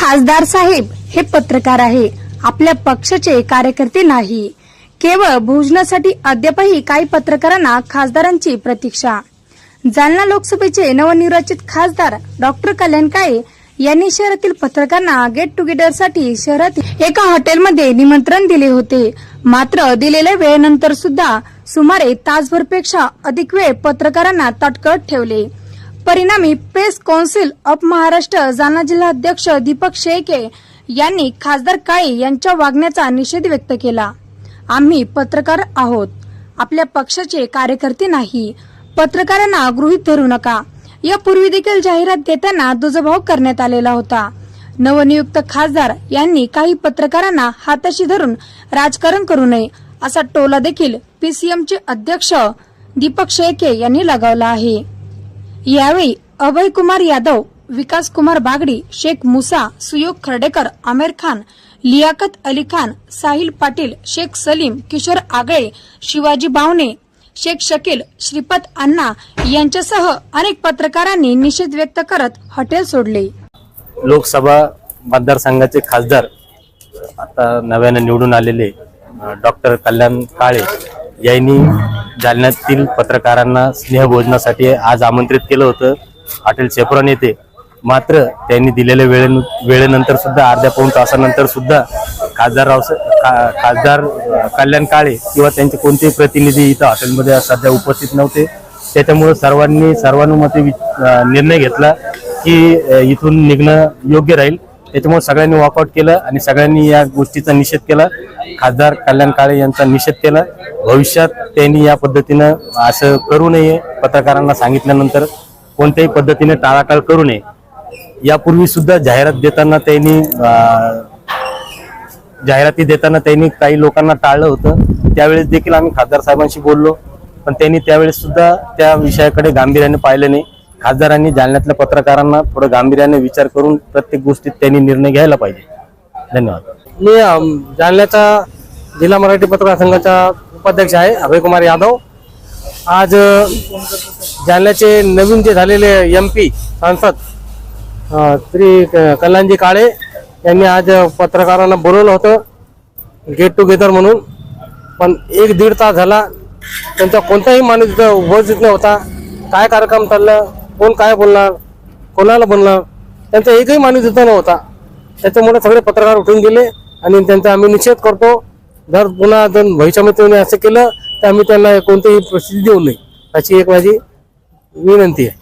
खासदार साहेब हे पत्रकार आहे. आपल्या पक्षाचे कार्यकर्ते नाही. केवळ भोजनासाठी अद्यापही काही पत्रकारांना खासदारांची प्रतीक्षा. जालना लोकसभेचे नवनिर्वाचित खासदार डॉक्टर कल्याण काळे यांनी शहरातील पत्रकारांना गेट टुगेदरसाठी शहरातील एका हॉटेलमध्ये निमंत्रण दिले होते. मात्र दिलेल्या वेळेनंतर सुद्धा सुमारे तासभरपेक्षा अधिक वेळ पत्रकारांना तटकट ठेवले. परिणामी press council of Maharashtra Jalna जिल्हा अध्यक्ष दीपक शेळके यांनी खासदार काळे यांच्या वागण्याचा निषेध व्यक्त केला. आम्ही पत्रकार आहोत. आपल्या पक्षाचे कार्यकर्ते नाही. पत्रकारांना गृहीत धरू नका. यापूर्वी देखील जाहिरात देताना दुजभाव करण्यात आलेला होता. नवनियुक्त खासदार यांनी काही पत्रकारांना हाताशी धरून राजकारण करू नये असा टोला देखील पीसीएमचे अध्यक्ष दीपक शेळके यांनी लगावला आहे. यावेळी अभय कुमार यादव विकास कुमार बागडी शेख मुसा सुयोग खर्डेकर आमिर खान लियाकत अली खान साहिल पाटील शेख सलीम किशोर आगळे शिवाजी बावणे शेख शकील श्रीपत अण्णा यांच्यासह अनेक पत्रकारांनी निषेध व्यक्त करत हॉटेल सोडले. लोकसभा मतदारसंघाचे खासदार आता नव्याने निवडून आलेले डॉक्टर कल्याण काळे यांनी जालन्यातील पत्रकारांना स्नेहभोजनासाठी आज आमंत्रित केलं होतं. हॉटेल सेफ्रॉन येथे. मात्र त्यांनी दिलेल्या वेळे वेळेनंतर सुद्धा अर्ध्या पाऊण तासानंतर सुद्धा खासदार राव खा- खासदार कल्याण काळे किंवा त्यांचे कोणतेही प्रतिनिधी इथं हॉटेलमध्ये सध्या उपस्थित नव्हते. त्याच्यामुळे सर्वांनी सर्वानुमते वि- निर्णय घेतला की इथून निघणं योग्य राहील. त्याच्यामुळे सगळ्यांनी वॉकआउट केलं आणि सगळ्यांनी या गोष्टीचा निषेध केला. खासदार कल्याण काळे यांचा निषेध केला. भविष्यात त्यांनी या पद्धतीनं असं करू नये. पत्रकारांना सांगितल्यानंतर कोणत्याही पद्धतीने टाळाटाळ करू नये. यापूर्वी सुद्धा जाहिरात देताना त्यांनी जाहिराती देताना त्यांनी काही लोकांना टाळलं होतं. त्यावेळेस देखील आम्ही खासदार साहेबांशी बोललो. पण त्यांनी त्यावेळेस सुद्धा त्या विषयाकडे गांभीर्याने पाहिलं नाही. खासदारांनी जालन्यातल्या पत्रकारांना थोडं गांभीर्याने विचार करून प्रत्येक गोष्टीत त्यांनी निर्णय घ्यायला पाहिजे. धन्यवाद. मी जालन्याचा जिल्हा मराठी पत्रकार संघाचा उपाध्यक्ष आहे अभय कुमार यादव. आज जालन्याचे नवीन जे झालेले एम पी सांसद श्री कल्याणजी काळे यांनी आज पत्रकारांना बोलवलं होतं गेट टुगेदर म्हणून. पण एक दीड तास झाला त्यांचा कोणताही माणूस तिथं उपस्थित नव्हता. काय कार्यक्रम चाललं? कोण काय बोलणार? कोणाला बोलणार? त्यांचा एकही माणूस इथं नव्हता. त्याच्यामुळे सगळे पत्रकार उठून गेले आणि त्यांचा आम्ही निषेध करतो. जर पुन्हा जर भविष्यामध्ये असं केलं तर आम्ही त्यांना कोणतीही प्रसिद्धी देऊ नये. अशी एक माझी विनंती आहे.